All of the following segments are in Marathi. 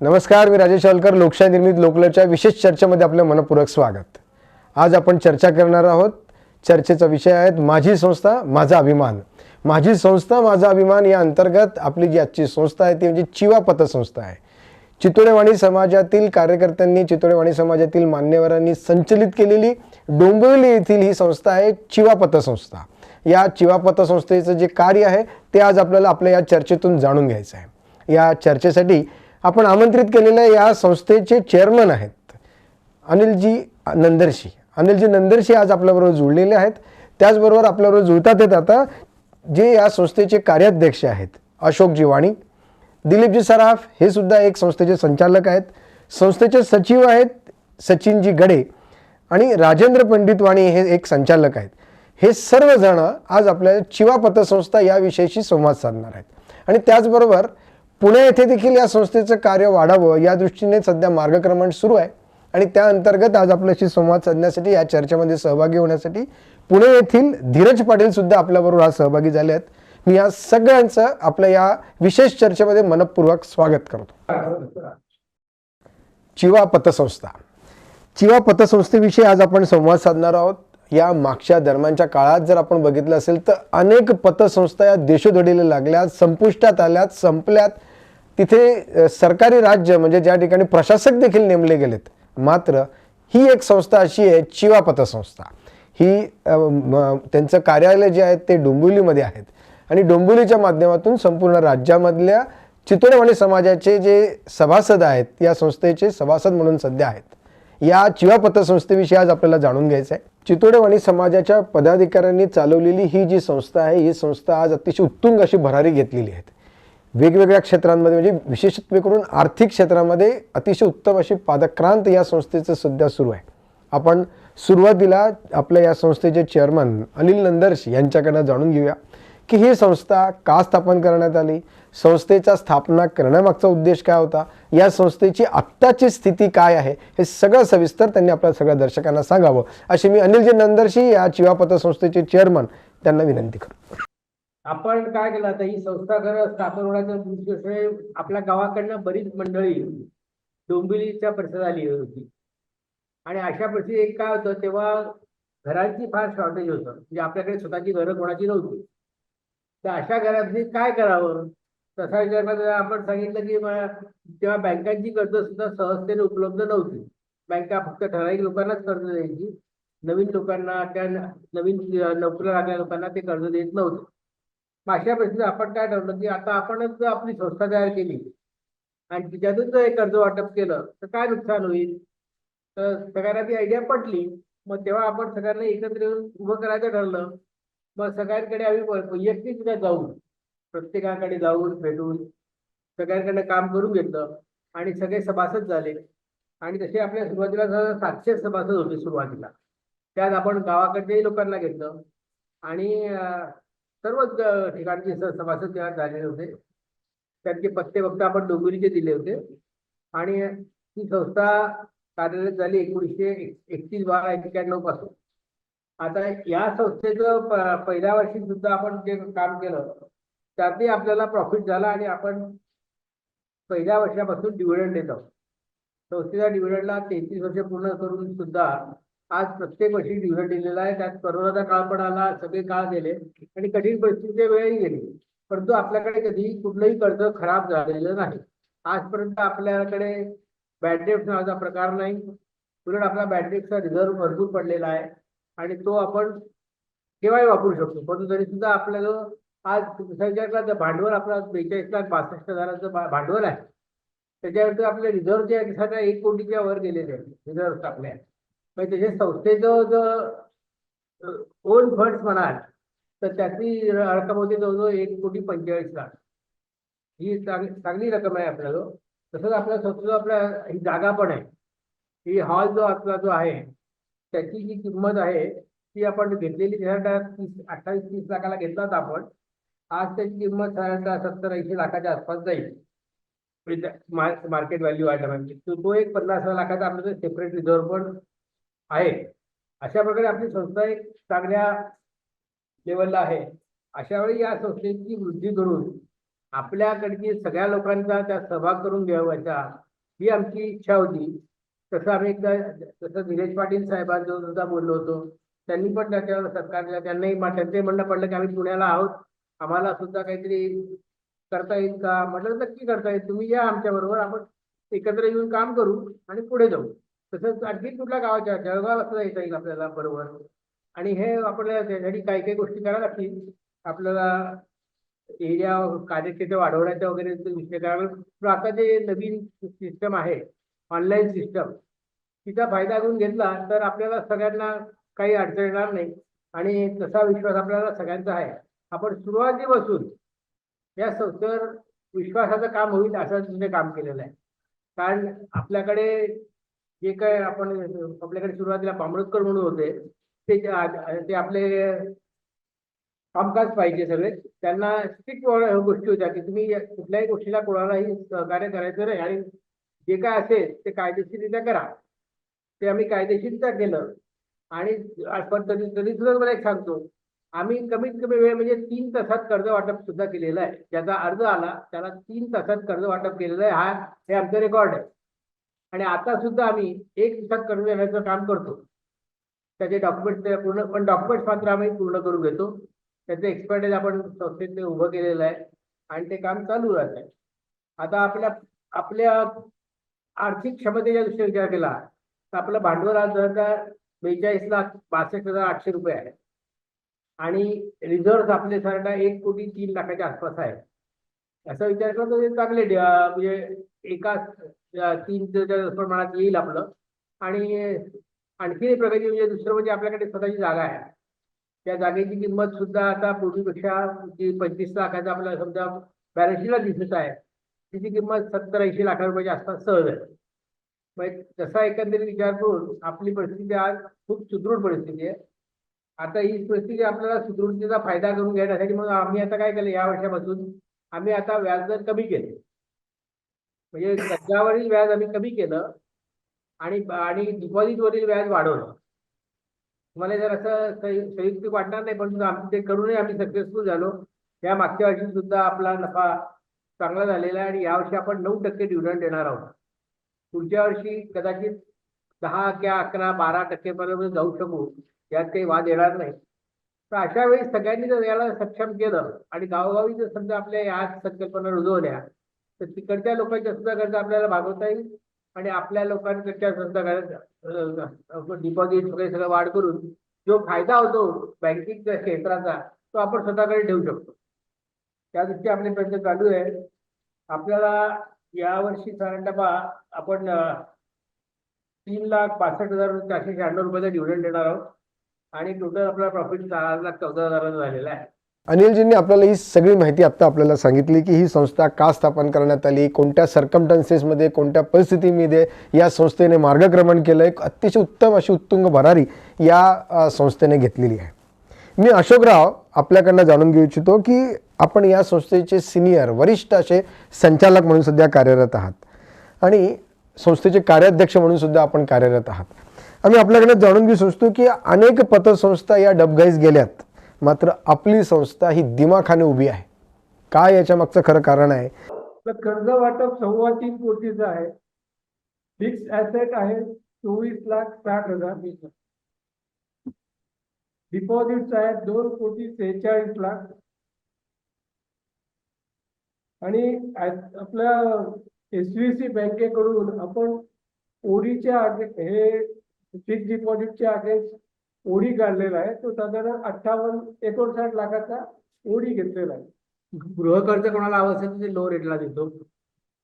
नमस्कार मी राजेश वालकर लोकशाही निर्मित लोकलच्या विशेष चर्चेमध्ये आपलं मनपूर्वक स्वागत. आज आपण चर्चा करणार आहोत चर्चेचा विषय आहेत माझी संस्था माझा अभिमान. माझी संस्था माझा अभिमान या अंतर्गत आपली जी आजची संस्था आहे ती म्हणजे चिवा पतसंस्था आहे. चितोडेवाणी समाजातील कार्यकर्त्यांनी चितोडेवाणी समाजातील मान्यवरांनी संचलित केलेली डोंबिवली येथील ही संस्था आहे चिवा पतसंस्था या चिवा पतसंस्थेचं जे कार्य आहे ते आज आपल्याला आपल्या या चर्चेतून जाणून घ्यायचं आहे. या चर्चेसाठी आपण आमंत्रित केलेल्या या संस्थेचे चेअरमन आहेत. अनिलजी नंदरशी. अनिलजी नंदरशी आज आपल्याबरोबर जुळलेले आहेत. त्याचबरोबर आपल्याबरोबर जुळतात येत आता जे या संस्थेचे कार्याध्यक्ष आहेत. अशोकजी वाणी दिलीपजी सराफ हे सुद्धा एक संस्थेचे संचालक आहेत. संस्थेचे सचिव आहेत सचिनजी गडे आणि राजेंद्र पंडित वाणी हे एक संचालक आहेत. हे सर्वजण आज आपल्या चिवा पतसंस्था या विषयाशी संवाद साधणार आहेत. आणि त्याचबरोबर पुणे येथे देखील या संस्थेचं कार्य वाढावं या दृष्टीने सध्या मार्गक्रमण सुरू आहे. आणि त्या अंतर्गत आज आपल्याशी संवाद साधण्यासाठी या चर्चेमध्ये सहभागी होण्यासाठी पुणे येथील धीरज पाटील सुद्धा आपल्याबरोबर आज सहभागी झाले आहेत. मी या सगळ्यांचं आपल्या या विशेष चर्चेमध्ये मनपूर्वक स्वागत करतो. चिवा पतसंस्था. चिवा पतसंस्थेविषयी आज आपण संवाद साधणार आहोत. या मागच्या दरम्यानच्या काळात जर आपण बघितलं असेल तर अनेक पतसंस्था या देशोधडीला लागल्यात संपुष्टात आल्यात संपल्यात. तिथे सरकारी राज्य म्हणजे ज्या ठिकाणी प्रशासक देखील नेमले गेलेत. मात्र ही एक संस्था अशी आहे चिवा पतसंस्था. ही त्यांचं कार्यालय जे आहे ते डोंबिवलीमध्ये आहेत. आणि डोंबिवलीच्या माध्यमातून संपूर्ण राज्यामधल्या चितोडेवाणी समाजाचे जे सभासद आहेत या संस्थेचे सभासद म्हणून सध्या आहेत. या चिवा पतसंस्थेविषयी आज आपल्याला जाणून घ्यायचं आहे. चितोडेवाणी समाजाच्या पदाधिकाऱ्यांनी चालवलेली ही जी संस्था आहे ही संस्था आज अतिशय उत्तुंग अशी भरारी घेतलेली आहे. वेगवेगळ्या क्षेत्रांमध्ये म्हणजे विशेषत्वे करून आर्थिक क्षेत्रामध्ये अतिशय उत्तम अशी पादक्रांत या संस्थेचं सध्या सुरू आहे. आपण सुरुवातीला आपल्या या संस्थेचे चेअरमन अनिल नंदर्श यांच्याकडनं जाणून घेऊया की ही संस्था का स्थापन करण्यात आली संस्थेचा स्थापना करण्यामागचा उद्देश काय होता? या संस्थेची आत्ताची स्थिती काय आहे? हे सगळं सविस्तर त्यांनी आपल्या सगळ्या दर्शकांना सांगावं. अशी मी अनिलजी नंदर्शी या चिवापत्र संस्थेचे चेअरमन त्यांना विनंती करतो. आपण काय केलं आता? ही संस्था खरं स्थापन होण्याचं आपल्या गावाकडनं बरीच मंडळी डोंबिवलीच्या परिसरात आली होती. आणि अशा परिस्थितीत एक काय होतं? तेव्हा घरांची फार शॉर्टेज होतं. म्हणजे आपल्याकडे स्वतःची घरं कोणाची नव्हती. तर अशा घरातली काय करावं? तसा विचार करता आपण सांगितलं की तेव्हा बँकांची कर्ज सुद्धा सहजतेने उपलब्ध नव्हती. बँका फक्त ठराविक लोकांनाच कर्ज द्यायची. नवीन लोकांना त्या नवीन नोकरीला लागलेल्या लोकांना ते कर्ज देत नव्हते. अशा परिस्थितीत आपण काय ठरवलं की आता आपणच आपली संस्था तयार केली. आणि तिच्यातून जर कर्ज वाटप केलं तर काय नुकसान होईल? तर सगळ्यांना ती आयडिया पटली. मग तेव्हा आपण सगळ्यांना एकत्र येऊन उभं करायचं ठरलं. मग सगळ्यांकडे आम्ही वैयक्तिक सुद्धा जाऊन प्रत्येकाकडे जाऊन भेटून सगळ्यांकडनं काम करून घेतलं आणि सगळे सभासद झाले. आणि तसे आपल्या सुरुवातीला सातशे सभासद होते सुरुवातीला. त्यात आपण गावाकडच्याही लोकांना घेतलं. आणि सर्वच ठिकाणचे सभासद तेव्हा झालेले होते. त्यांचे पत्ते फक्त आपण डोंबिवलीचे दिले होते. आणि ही संस्था कार्यरत झाली एकोणीसशे एकतीस बारा एक्क्याण्णवपासून. आता या संस्थेचं पहिल्या वर्षी सुद्धा आपण जे काम केलं त्यातही आपल्याला प्रॉफिट झाला आणि आपण पहिल्या वर्षापासून डिव्हिडंड देत आहोत. संस्थेच्या डिव्हिडंडला तेहतीस वर्ष पूर्ण करून सुद्धा आज प्रत्येक वर्षी डिव्हिडंड दिलेला आहे. त्यात करोनाचा काळ पण आला सगळे काळ गेले आणि कठीण परिस्थितीच्या वेळही गेली. परंतु आपल्याकडे कधी कुठलंही कर्ज खराब झालेलं नाही. आजपर्यंत आपल्याकडे बॅड नावाचा प्रकार नाही. उलट आपला बॅड रिझर्व्ह रिझर्व भरपूर पडलेला आहे. आणि तो आपण केव्हाही वापरू शकतो. परंतु तरी सुद्धा आपल्याला आज दुसऱ्या भांडवल आपला बेचाळीस लाख बासष्ट हजाराचं भांडवल आहे त्याच्यावरती आपले रिझर्व जे आहे सध्या एक कोटीच्या वर गेलेले आहेत रिझर्व आपल्या म्हणजे त्याच्या संस्थेचं जो ओन फंड्स म्हणाल तर त्याची रक्कम होती जवळजवळ एक कोटी पंचेचाळीस लाख. ही चांगली चांगली रक्कम आहे आपल्याजवळ. तसंच आपल्या संस्थेचं आपल्या ही जागा पण आहे. ही हॉल जो आपला जो आहे त्याची जी किंमत आहे ती आपण घेतलेली साधारणतः तीस अठ्ठावीस तीस लाखाला घेतला होता आपण. आज त्याची किंमत साधारणतः सत्तर ऐंशी लाखाच्या आसपास जाईल. मार्केट व्हॅल्यू आहे म्हणजे. म्हणजे. तो एक पन्नास लाखाचा आपल्याला सेपरेट रिझर्व पण आहे. अशा प्रकारे आपली संस्था एक चांगल्या लेवलला आहे. अशा वेळी या संस्थेची वृद्धी करून आपल्याकडची सगळ्या लोकांचा त्या सहभाग करून घ्यावायचा ही आमची इच्छा होती. तसं आम्ही एकदा जसं निलेश पाटील साहेबांचा सुद्धा बोललो होतो. त्यांनी पण त्याच्यावर सरकारला त्यांनाही त्यांचंही म्हणणं पडलं की आम्ही पुण्याला आहोत. आम्हाला सुद्धा काहीतरी करता येईल का? म्हटलं नक्की करता येईल. तुम्ही या आमच्या बरोबर. आपण एकत्र येऊन काम करू आणि पुढे जाऊ. तसंच आणखी कुठल्या गावाच्या जळगाव असं येता येईल आपल्याला बरोबर. आणि हे आपल्याला त्यासाठी काही काही गोष्टी कराव्या लागतील. आपल्याला एरिया कार्यक्षेत्र वाढवण्याच्या वगैरे विषय करावे आता जे नवीन सिस्टम आहे ऑनलाईन सिस्टम तिचा फायदा घेऊन घेतला तर आपल्याला सगळ्यांना काही अडचण येणार नाही. आणि तसा विश्वास आपल्याला सगळ्यांचा आहे. आपण सुरुवातीपासून या संस्थेवर विश्वासाचं काम होईल असं तिने काम केलेलं आहे. कारण आपल्याकडे जे काय आपण आपल्याकडे सुरुवातीला पामरतकर म्हणून होते ते ते आपले कामकाज पाहिजे सगळे त्यांना स्ट्रिक्ट गोष्टी होत्या की तुम्ही कुठल्याही गोष्टीला कोणालाही सहकार्य करायचं नाही आणि जे काय असेल ते कायदेशीररित्या करा. ते आम्ही कायदेशीररित्या केलं. आणि पण तरी तरी सुद्धा मला एक सांगतो आम्ही कमीत कमी वेळ म्हणजे तीन तासात कर्ज वाटप सुद्धा केलेलं आहे. ज्याचा अर्ज आला त्याला तीन तासात कर्ज वाटप केलेलं आहे. हा हे आमचं रेकॉर्ड आहे. आणि आता सुद्धा आम्ही एक दिवसात कर्ज देण्याचं काम करतो. त्याचे डॉक्युमेंट पूर्ण पण डॉक्युमेंट्स मात्र आम्ही पूर्ण करून घेतो. त्याचं एक्सपर्टेज आपण संस्थेत उभं केलेलं आहे. आणि ते काम चालू राहत आहे. आता आपल्या आपल्या आर्थिक क्षमतेच्या दृष्टीने विचार केला तर आपलं भांडवल आज जवळजवळ बेचाळीस लाख बासष्ट हजार आठशे रुपये आहे. आणि रिझर्व आपले साधारणतः एक कोटी तीन लाखाच्या आसपास आहे असा विचार केला तर चांगले म्हणजे एका तीन प्रमाणात येईल आपलं. आणि आणखी एक प्रगती म्हणजे दुसरं म्हणजे आपल्याकडे स्वतःची जागा आहे. त्या जागेची किंमत सुद्धा आता पूर्वीपेक्षा जी पंचवीस लाखाचा आपल्याला समजा बॅलन्सशीटला दिसत आहे तिची किंमत सत्तर ऐंशी लाखा रुपयाच्या आसपास सहज आहे. तसा एकंदरीत विचार करून आपली परिस्थिती आज खूप सुदृढ परिस्थिती आहे. आता ही परिस्थिती आपल्याला सुदृढतेचा फायदा करून घेण्यासाठी मग आम्ही आता काय केलं या वर्षापासून? आम्ही आता व्याजदर कमी केले. म्हणजे कर्जावरील व्याज आम्ही कमी केलं आणि आणि डिपॉझिटवरील व्याज वाढवलं. तुम्हाला जर असं संयुक्तिक वाटणार नाही पण आम्ही ते करूनही आम्ही सक्सेसफुल झालो. या मागच्या वर्षी सुद्धा आपला नफा चांगला झालेला आहे आणि यावर्षी आपण नऊ टक्के डिव्हिडंड देणार आहोत. पुढच्या वर्षी कदाचित दहा किंवा अकरा बारा टक्केपर्यंत जाऊ शकू. यात काही वाद येणार नाही. तर अशा वेळी सगळ्यांनी जर याला सक्षम केलं आणि गावोगावी जर समजा आपल्या या संकल्पना रुजवल्या तर तिकडच्या लोकांच्या सुद्धा गरजा आपल्याला भागवता येईल आणि आपल्या लोकांकडच्या सुद्धा डिपॉझिट वगैरे सगळं वाढ करून जो फायदा होतो बँकिंगच्या क्षेत्राचा तो आपण स्वतःकडे ठेवू शकतो. त्या दृष्टी आपले प्रयत्न चालू आहे आपल्याला यावर्षी साधारणतः आपण तीन लाख पासष्ट हजार चारशे शहाण्णव रुपयाचा डिव्हिडंड देणार आहोत. आणि टोटल आपला प्रॉफिट चार लाख चौदा हजार झालेला आहे. अनिलजींनी आपल्याला ही सगळी माहिती आत्ता आपल्याला सांगितली की ही संस्था का स्थापन करण्यात आली कोणत्या सर्कमटन्सेसमध्ये कोणत्या परिस्थितीमध्ये या संस्थेने मार्गक्रमण केलं एक अतिशय उत्तम अशी उत्तुंग भरारी या संस्थेने घेतलेली आहे. मी अशोकराव आपल्याकडनं जाणून घेऊ इच्छितो की आपण या संस्थेचे सिनियर वरिष्ठ असे संचालक म्हणून सध्या कार्यरत आहात. आणि संस्थेचे कार्याध्यक्ष म्हणून सुद्धा आपण कार्यरत आहात. आम्ही आपल्याकडे जाणून घेऊ इच्छितो की अनेक पतसंस्था या डबघाईस गेल्यात. मात्र आपली संस्था ही दिमाखाने उभी आहे. काय याच्या मागचं खरं कारण आहे? तर कर्ज वाटप सव्वा तीन कोटीचं आहे. फिक्स ऍसेट आहे चोवीस लाख साठ हजार डिपॉझिट आहेत दोन कोटी सेहेचाळीस लाख. आणि आपल्या एस व्ही सी बँकेकडून आपण ओडीच्या आगे हे फिक्स डिपॉझिटच्या अगेन्स्ट ओडी काढलेला आहे. तो साधारण अठ्ठावन्न एकोणसाठ लाखाचा ओडी घेतलेला आहे. गृहकर्ज कोणाला हवं असेल ते लो रेटला देतो.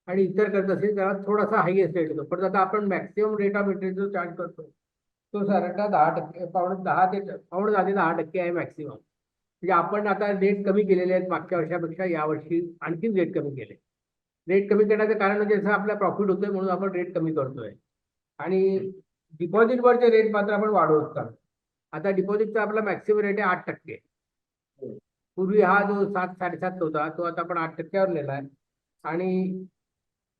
आणि इतर कर्ज असेल त्याला थोडासा हायएस्ट रेट देतो. पण आता आपण मॅक्सिमम रेट ऑफ इंटरेस्ट जो चार्ज करतो तो साधारणतः दहा टक्के पावणे दहा ते पावणे दहा ते दहा टक्के आहे मॅक्सिमम म्हणजे आपण आता रेट कमी केलेले आहेत मागच्या वर्षापेक्षा यावर्षी आणखीन रेट कमी केले. रेट कमी करण्याचं कारण म्हणजे जसं आपला प्रॉफिट होतोय म्हणून आपण रेट कमी करतोय. आणि डिपॉझिटवरचे रेट मात्र आपण वाढवत चालतो आता डिपॉझिटचा आपला मॅक्सिमम रेट आहे आठ टक्के. पूर्वी हा जो सात साडेसात होता तो आता आपण आठ टक्क्यावर नेला आहे आणि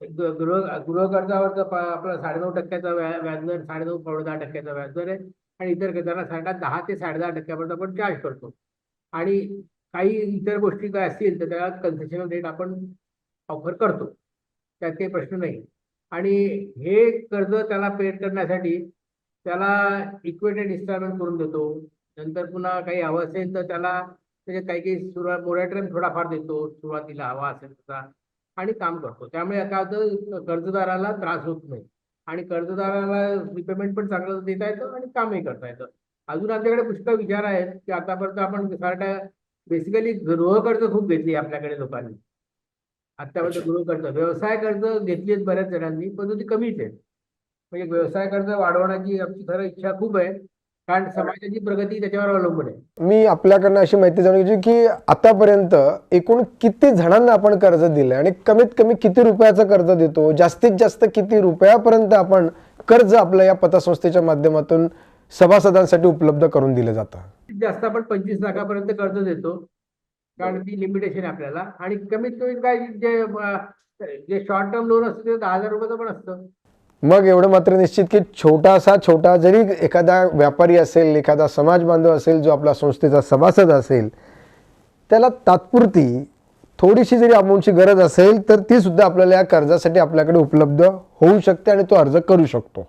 गृह गृहकर्जावर आपला साडेनऊ टक्क्याचा व्याजदर साडेनऊ पावणे दहा टक्क्याचा व्याजदर आहे. आणि इतर कर्जाला साडे दहा ते साडे दहा टक्क्यापर्यंत आपण चार्ज करतो. आणि काही इतर गोष्टी काय असतील तर त्याला कन्सेशनल रेट आपण ऑफर करतो. त्यात काही प्रश्न नाही. आणि हे कर्ज त्याला पेड करण्यासाठी त्याला इक्विटेड इन्स्टॉलमेंट करून देतो. नंतर पुन्हा काही हवं असेल तर त्याला त्याचे काही काही सुरुवात मोरॅटोरियम थोडाफार देतो. सुरुवातीला हवा असेल तसा. आणि काम करतो. त्यामुळे आता होतं कर्जदाराला त्रास होत नाही. आणि कर्जदाराला रिपेमेंट पण चांगलं देता येतं आणि कामही करता येतं. अजून आमच्याकडे पुष्कळ विचार आहेत की आतापर्यंत आपण सारख्या बेसिकली गृहकर्ज खूप घेतली आपल्याकडे लोकांनी. आतापर्यंत गृहकर्ज व्यवसाय कर्ज घेतली आहेत बऱ्याच जणांनी पण ती कमीच आहे म्हणजे व्यवसाय कर्ज वाढवण्याची आमची खरं इच्छा खूप आहे कारण समाजाची प्रगती त्याच्यावर अवलंबून आहे. मी आपल्याकडनं अशी माहिती जाणून घ्यायची की आतापर्यंत एकूण किती जणांना आपण कर्ज दिलंय आणि कमीत कमी किती रुपयाचं कर्ज देतो जास्तीत जास्त किती रुपयापर्यंत आपण कर्ज आपल्या या पतसंस्थेच्या माध्यमातून सभासदांसाठी उपलब्ध करून दिलं जातं? जास्त आपण पंचवीस लाखापर्यंत कर्ज देतो. कारण ती लिमिटेशन आपल्याला. आणि कमीत कमी काय जे जे शॉर्ट टर्म लोन असतं ते दहा हजार रुपयाचं पण असतं. मग एवढं मात्र निश्चित की छोटासा छोटा जरी एखादा व्यापारी असेल एखादा समाज बांधव असेल जो आपला संस्थेचा सभासद असेल त्याला तात्पुरती थोडीशी जरी अमाऊंटची गरज असेल तर ती सुद्धा आपल्याला या कर्जासाठी आपल्याकडे उपलब्ध होऊ शकते आणि तो अर्ज करू शकतो.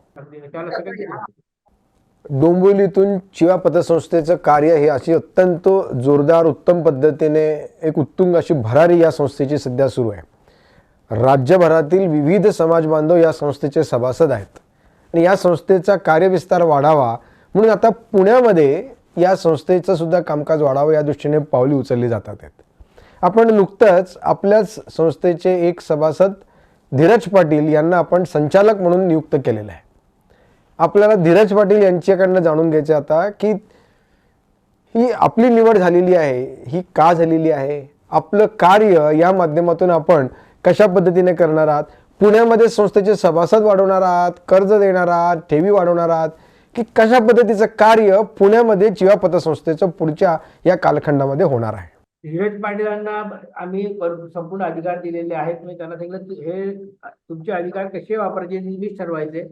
डोंबिवलीतून चिवा पतसंस्थेचं कार्य हे अशी अत्यंत जोरदार उत्तम पद्धतीने एक उत्तुंग अशी भरारी या संस्थेची सध्या सुरू आहे. राज्यभरातील विविध समाज बांधव या संस्थेचे सभासद आहेत. आणि या संस्थेचा कार्यविस्तार वाढावा म्हणून आता पुण्यामध्ये या संस्थेचं सुद्धा कामकाज वाढावं या दृष्टीने पावली उचलली जातात आहेत. आपण नुकतंच आपल्याच संस्थेचे एक सभासद धीरज पाटील यांना आपण संचालक म्हणून नियुक्त केलेलं आहे. आपल्याला धीरज पाटील यांच्याकडनं जाणून घ्यायचं आता की ही आपली निवड झालेली आहे ही का झालेली आहे आपलं कार्य या माध्यमातून आपण कशा पद्धतीने करणार आहात पुण्यामध्ये संस्थेचे सभासद वाढवणार आहात कर्ज देणार आहात ठेवी वाढवणार आहात की कशा पद्धतीचं कार्य पुण्यामध्ये चिवा पतसंस्थेचं पुढच्या या कालखंडामध्ये होणार आहे? धीरज पाटीलांना आम्ही संपूर्ण अधिकार दिलेले आहेत. मी त्यांना सांगितलं हे तुमचे अधिकार कसे वापरायचे ठरवायचे.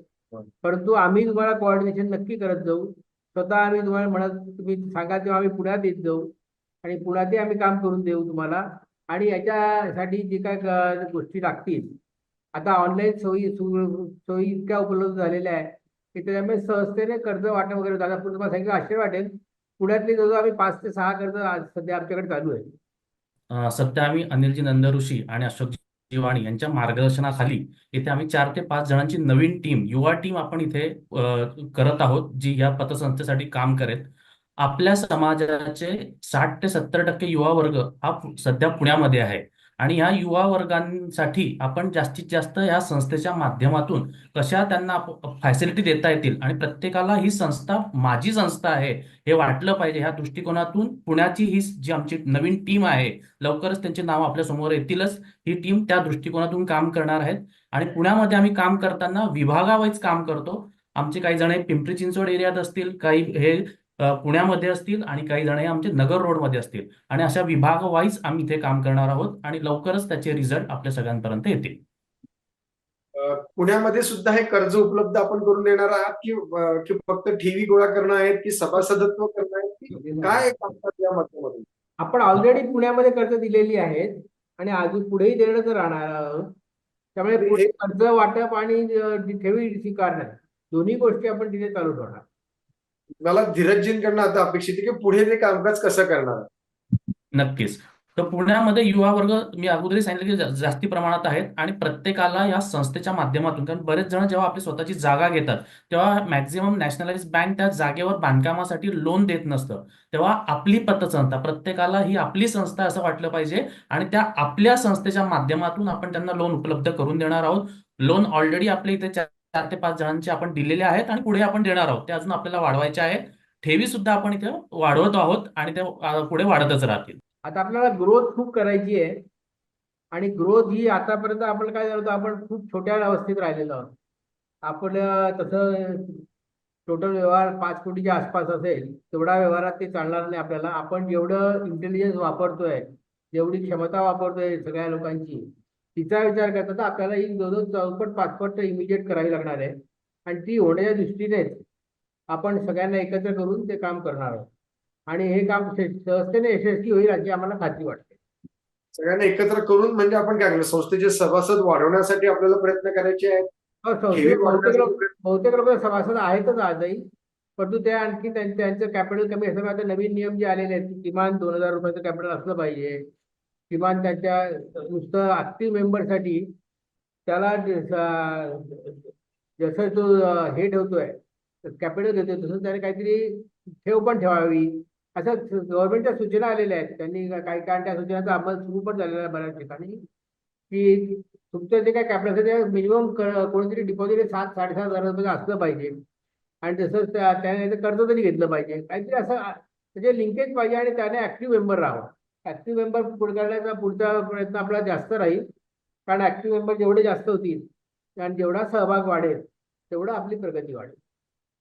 परंतु आम्ही तुम्हाला कोऑर्डिनेशन नक्की करत जाऊ. स्वतः आम्ही तुम्हाला म्हणत तुम्ही सांगा तेव्हा आम्ही पुण्यात येत जाऊ. आणि पुण्यातही आम्ही काम करून देऊ तुम्हाला. आणि याच्यासाठी जे काय गोष्टी लागतील. आता ऑनलाईन सोयी सु- सोयी इतक्या उपलब्ध झालेल्या आहे की त्याच्यामुळे सहजतेने कर्ज वाटप वगैरे होतं. आता तुम्हाला सांगितलं आश्चर्य वाटेल. पुण्यातले जवळ आम्ही पाच ते सहा कर्ज सध्या आमच्याकडे चालू आहे सध्या आम्ही अनिलजी नंदऋषी आणि अशोकजी वाणी यांच्या मार्गदर्शनाखाली इथे आम्ही चार ते पाच जणांची नवीन टीम युवा टीम आपण इथे करत आहोत जी या पतसंस्थेसाठी काम करेल. आपल्या समाजाचे साठ ते सत्तर टक्के युवा वर्ग हा सध्या पुण्यामध्ये आहे. आणि या युवा वर्गांसाठी आपण जास्तीत जास्त या संस्थेच्या माध्यमातून कशा त्यांना फॅसिलिटी देता येतील आणि प्रत्येकाला ही संस्था माझी संस्था आहे हे वाटलं पाहिजे ह्या दृष्टिकोनातून पुण्याची ही जी आमची नवीन टीम आहे लवकरच त्यांचे नाव आपल्यासमोर येतीलच. ही टीम त्या दृष्टिकोनातून काम करणार आहेत. आणि पुण्यामध्ये आम्ही काम करताना विभागावाईज काम करतो. आमचे काही जण पिंपरी चिंचवड एरियात असतील काही हे पुण्यामध्ये असतील आणि काही जण हे आमचे नगर रोडमध्ये असतील. आणि अशा विभाग वाईज आम्ही इथे काम करणार आहोत आणि लवकरच त्याचे रिझल्ट आपल्या सगळ्यांपर्यंत येतील. पुण्यामध्ये सुद्धा हे कर्ज उपलब्ध आपण करून देणार आहात की फक्त ठेवी गोळा करणं आहेत की सभासदत्व करणं आहेत की काय कामकाज या माध्यमातून आपण ऑलरेडी पुण्यामध्ये कर्ज दिलेली आहेत आणि अजून पुढेही देणं तर राहणार आहोत. त्यामुळे हे- पुढे कर्ज वाटप आणि ठेवी स्वीकारणं. दोन्ही गोष्टी आपण तिथे चालू ठेवणार. मला धीरजजींकडनं आता अपेक्षित आहे की पुढे ते कामकाज कसं करणार? नक्कीच. तर पुण्यामध्ये युवा वर्ग मी अगोदरही सांगितलं की जा- जास्ती प्रमाणात आहेत आणि प्रत्येकाला या संस्थेच्या माध्यमातून कारण बरेच जण जेव्हा आपली स्वतःची जागा घेतात तेव्हा मॅक्झिमम नॅशनलाइज बँक त्या जागेवर बांधकामासाठी लोन देत नसतं. तेव्हा आपली पतसंस्था प्रत्येकाला ही आपली संस्था असं वाटलं पाहिजे आणि त्या आपल्या संस्थेच्या माध्यमातून आपण त्यांना लोन उपलब्ध करून देणार आहोत. लोन ऑलरेडी आपल्या इथे चार ते पाच जणांचे आपण दिलेले आहेत आणि पुढे आपण देणार आहोत. ते अजून आपल्याला वाढवायचे आहेत. ठेवी सुद्धा आपण इथे वाढवत आहोत आणि ते पुढे वाढतच राहतील. आता आपल्याला ग्रोथ खूप करायची आहे. आणि ग्रोथ ही आतापर्यंत आपण काय झालं आपण खूप छोट्या अवस्थेत राहिलेलो आहोत. आपलं तसं टोटल व्यवहार पाच कोटीच्या आसपास असेल तेवढा व्यवहारात ते चालणार नाही आपल्याला. आपण जेवढं इंटेलिजन्स वापरतोय जेवढी क्षमता वापरतोय सगळ्या लोकांची तिचा विचार करता तर आपल्याला ही जवळजवळ चौपट पाचपट इमिजिएट करावी लागणार आहे. आणि ती होण्याच्या दृष्टीनेच आपण सगळ्यांना एकत्र करून ते काम करणार आहोत. आणि हे काम सहजतेने यशस्वी होईल याची आम्हाला खात्री वाटते. सगळ्यांना एकत्र करून म्हणजे आपण काय केलं संस्थेचे सभासद वाढवण्यासाठी आपल्याला प्रयत्न करायचे आहेत? हो, बहुतेक लोक सभासद आहेतच आजही. परंतु ते आणखी त्यां- त्यांचं कॅपिटल कमी असल्यामुळे आता नवीन नियम जे आलेले आहेत किमान दोन हजार रुपयाचं कॅपिटल असलं पाहिजे. किमान त्यांच्या नुसतं ऍक्टिव्ह मेंबरसाठी त्याला जसं तो हे ठेवतोय कॅपिटल घेतोय तसं त्याने काहीतरी ठेव पण ठेवावी. असं गव्हर्नमेंटच्या सूचना आलेल्या आहेत. त्यांनी काही काही त्या सूचनाचा अंमल सुरू पण झालेला आहे बऱ्याच ठिकाणी की तुमचं जे काय कॅपिटल असेल ते मिनिमम कोणतरी डिपॉझिट सात साडेसात हजार रुपये असलं पाहिजे. आणि तसंच त्याने कर्ज तरी घेतलं पाहिजे. काहीतरी असं म्हणजे लिंकेज पाहिजे आणि त्याने ऍक्टिव्ह मेंबर राहावा. ऍक्टिव्ह मेंबर पुढकारण्याचा पुढचा प्रयत्न आपला जास्त राहील. कारण ऍक्टिव्ह मेंबर जेवढे जास्त होतील आणि जेवढा सहभाग वाढेल तेवढा आपली प्रगती वाढेल.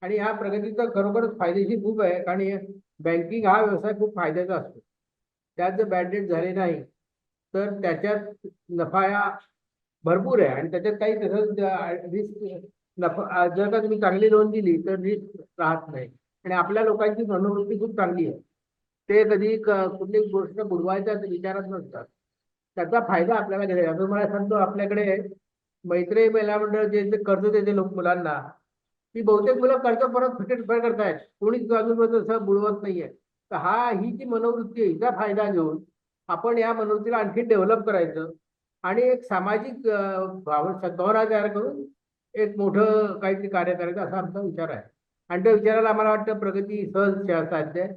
आणि ह्या प्रगतीचा खरोखरच फायदेशीर खूप आहे. कारण बँकिंग हा व्यवसाय खूप फायद्याचा असतो. त्यात जर बॅड डेट झाले नाही तर त्याच्यात नफा या भरपूर आहे. आणि त्याच्यात काही तसंच रिस्क नफा जर का तुम्ही चांगली लोन दिली तर रिस्क राहत नाही. आणि आपल्या लोकांची मनोवृत्ती खूप चांगली आहे. ते कधी कुठली गोष्ट बुडवायच्या विचारात नसतात. त्याचा फायदा आपल्याला घ्यायचा आता मला सांगतो आपल्याकडे मैत्री महिला मंडळ जे जे कर्ज देते लोक मुलांना ती बहुतेक मुलं कर्ज परत फिटेट फेड करतायत. कोणीच अजून असं बुडवत नाहीये. तर हा ही जी मनोवृत्ती आहे हिचा फायदा घेऊन आपण या मनोवृत्तीला आणखी डेव्हलप करायचं आणि एक सामाजिक भावना सद्भावना तयार करून एक मोठं काहीतरी कार्य करायचं असा आमचा विचार आहे. आणि त्या विचाराला आम्हाला वाटतं प्रगती सहज साध्य आहे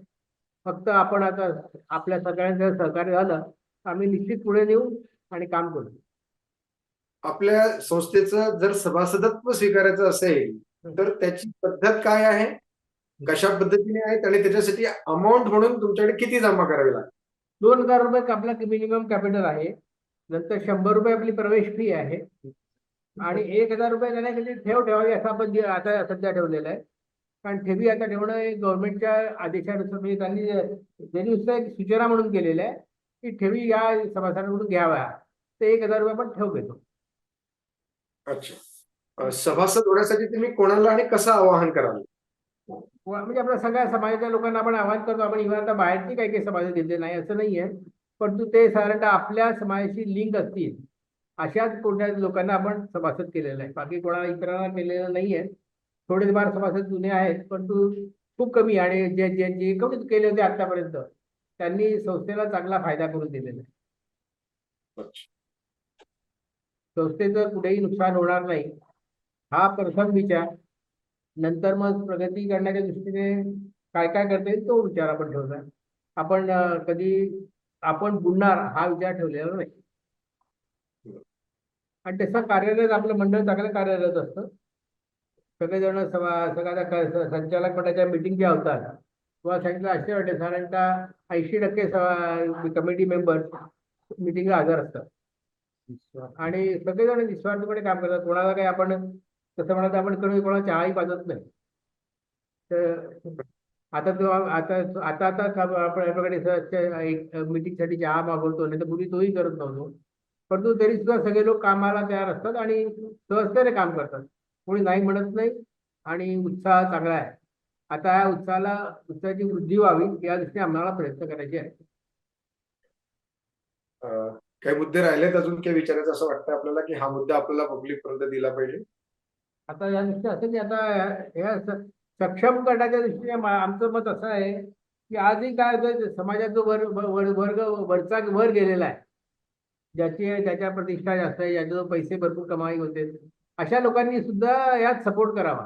फक्त आपण आता आपल्या सगळ्यांचं सहकार्य झालं आम्ही निश्चित पुढे नेऊ आणि काम करू. आपल्या संस्थेचं जर सभासदत्व स्वीकारायचं असेल तर त्याची पद्धत काय आहे? कशा पद्धतीने आहेत आणि त्याच्यासाठी अमाऊंट म्हणून तुमच्याकडे किती जमा करावी लागते दोन हजार रुपये आपला मिनिमम कॅपिटल आहे. नंतर शंभर रुपये आपली प्रवेश फी आहे. आणि एक हजार रुपये ठेव ठेवावी असं आपण आता सध्या ठेवलेलं आहे. कारण ठेवी आता ठेवणं हे गव्हर्नमेंटच्या आदेशानुसार म्हणजे त्यांनी त्यांनी नुसतं एक सूचना म्हणून केलेलं आहे की ठेवी या सभासदांकडून घ्याव्या ते एक हजार रुपये आपण ठेव घेतो. अच्छा. सभासद होण्यासाठी तुम्ही कोणाला आणि कसं आवाहन कराल? म्हणजे आपल्या सगळ्या समाजाच्या लोकांना आपण आवाहन करतो. आपण इव्हन आता बाहेरची काही काही समाज घेतले नाही असं नाहीये परंतु ते साधारणतः आपल्या समाजाशी लिंक असतील. अशाच कोणत्या लोकांना आपण सभासद केलेलं आहे. बाकी कोणाला इतरांना केलेलं नाहीये. थोडेफार सभासद जुने आहेत परंतु खूप कमी आणि जे जे जे कमी केले होते आतापर्यंत त्यांनी संस्थेला चांगला फायदा करून दिलेला आहे. संस्थेचं कुठेही नुकसान होणार नाही हा प्रथम विचार. नंतर मग प्रगती करण्याच्या दृष्टीने काय काय करता येईल तो विचार आपण ठेवला. आपण कधी आपण बुडणार हा विचार ठेवलेला नाही. आणि तसं कार्यरत आपलं मंडळ चांगलं कार्यरत असतं. सगळेजण सगळ्या संचालक मंडळाच्या मिटिंग ज्या होतात किंवा सांगितलं असे वाटते साधारणतः ऐंशी टक्के कमिटी मेंबर्स मिटिंगला हजर असतात. आणि सगळेजण निस्वार्थपणे काम करतात. कोणाला काही आपण तसं म्हणत आपण कधी कोणाला चहाही पाजत नाही. तर आता तो आता आता आता आपण आपल्याकडे एक मीटिंगसाठी चहा मागवतो नाही तर पूर्वी तोही करत नव्हतो. परंतु तरी सुद्धा सगळे लोक कामाला तयार असतात आणि सहजतेने काम करतात. कोणी नाही म्हणत नाही आणि उत्साह चांगला आहे. आता या उत्साहाला उत्साहाची वृद्धी व्हावी या दृष्टीने आम्हाला प्रयत्न करायचे आहे काही मुद्दे राहिलेत अजून? काही विचारायचं असं वाटतं आपल्याला की हा मुद्दा आपल्याला पब्लिक पर्यंत दिला पाहिजे? आता या दृष्टीने असं की आता सक्षम करण्याच्या दृष्टीने आमचं मत असं आहे की आजही काय होतं समाजाचा वर वर- वर्ग वरचा वर गेलेला आहे. ज्याची ज्याच्या प्रतिष्ठा जास्त आहे ज्याच्याजवळ पैसे भरपूर कमाई होते. अशा लोकांनी सुद्धा यात सपोर्ट करावा.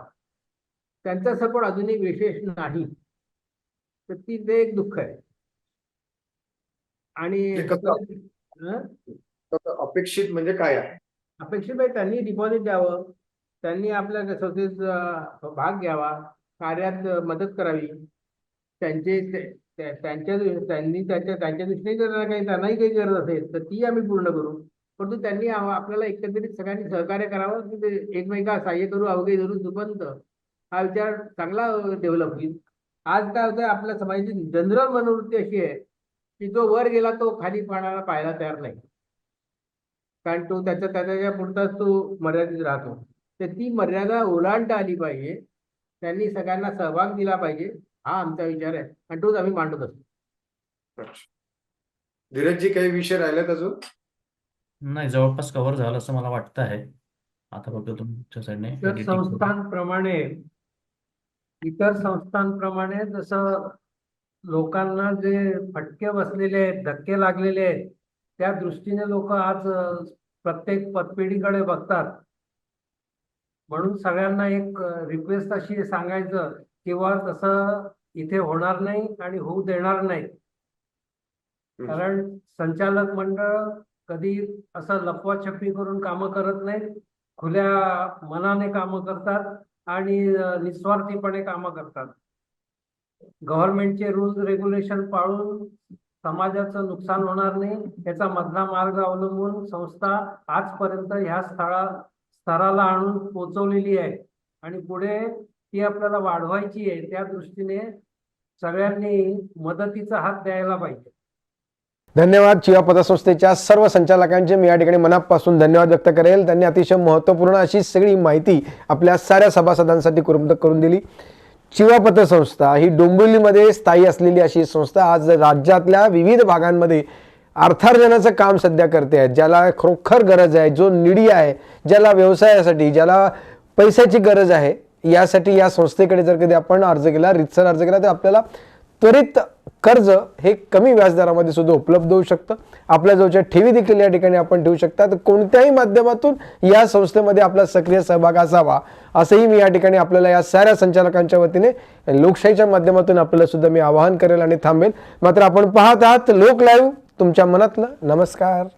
त्यांचा सपोर्ट अजूनही विशेष नाही. तर ती ते एक दुःख आहे. आणि अपेक्षित म्हणजे काय आहे? अपेक्षित आहे त्यांनी डिपॉझिट द्यावं. त्यांनी आपल्या संस्थेत भाग घ्यावा. कार्यात मदत करावी. त्यांचे त्यांच्या त्यांनी त्याच्या त्यांच्या दृष्टीने जर काही त्यांनाही काही गरज असेल तर ती आम्ही पूर्ण करू. परंतु त्यांनी आपल्याला एकंदरीत सगळ्यांनी सहकार्य करावं की ते एकमेका सहाय्य करू अवघे धरू सुपंत हा विचार चांगला डेव्हलप होईल. आज काय होतं आपल्या समाजाची जनरल मनोवृत्ती अशी आहे की जो वर गेला तो खाली पाण्याला पाहायला तयार नाही. कारण तो त्याच्या त्याच्या पुरताच तो मर्यादित राहतो. तर ती मर्यादा ओलांडता आली पाहिजे. त्यांनी सगळ्यांना सहभाग दिला पाहिजे. हा आमचा विचार आहे. आणि तोच आम्ही मांडत असतो. धीरजजी काही विषय राहिलेत अजून? नाही जवळपास कव्हर झालं असं मला वाटतं आहे. आता फक्त तुमच्या साईडने तर editing करू. संस्थांप्रमाणे इतर संस्थांप्रमाणे जसं लोकांना जे फटके बसलेले आहेत धक्के लागलेले आहेत त्या दृष्टीने लोक आज अ, प्रत्येक पतपेढीकडे बघतात. म्हणून सगळ्यांना एक रिक्वेस्ट अशी सांगायचं किंवा तसं इथे होणार नाही आणि होऊ देणार नाही. कारण संचालक मंडळ कधी असं लपवाछपवी करून कामं करत नाहीत. खुल्या मनाने कामं करतात आणि निस्वार्थीपणे कामं करतात. गव्हर्नमेंटचे रूल्स रेग्युलेशन पाळून समाजाचं नुकसान होणार नाही याचा मधला मार्ग अवलंबून संस्था आजपर्यंत ह्या स्थळा स्तराला आणून पोचवलेली आहे. आणि पुढे ती आपल्याला वाढवायची आहे त्या दृष्टीने सगळ्यांनी मदतीचा हात द्यायला पाहिजे. धन्यवाद चिवा पतसंस्थेच्या सर्व संचालकांचे. मी या ठिकाणी मनापासून धन्यवाद व्यक्त करेल. त्यांनी अतिशय महत्त्वपूर्ण अशी सगळी माहिती आपल्या साऱ्या सभासदांसाठी करून करून दिली. चिवा पतसंस्था ही डोंबिवलीमध्ये स्थायी असलेली अशी संस्था. आज राज्यातल्या विविध भागांमध्ये अर्थार्जनाचं काम सध्या करते आहे. ज्याला खरोखर गरज आहे जो निडी आहे ज्याला व्यवसायासाठी ज्याला पैशाची गरज आहे यासाठी या संस्थेकडे जर कधी आपण अर्ज केला रितसर अर्ज केला तर आपल्याला त्वरित कर्ज हे कमी व्याजदरामध्ये सुद्धा उपलब्ध होऊ शकतं. आपल्या जवळच्या ठेवी देखील या ठिकाणी आपण ठेवू शकता. तर कोणत्याही माध्यमातून या संस्थेमध्ये आपला सक्रिय सहभाग असावा असंही मी या ठिकाणी आपल्याला या साऱ्या संचालकांच्या वतीने लोकशाहीच्या माध्यमातून आपल्याला सुद्धा मी आवाहन करेल आणि थांबेल. मात्र आपण पाहत आहात लोक लाईव्ह तुमच्या मनातलं नमस्कार.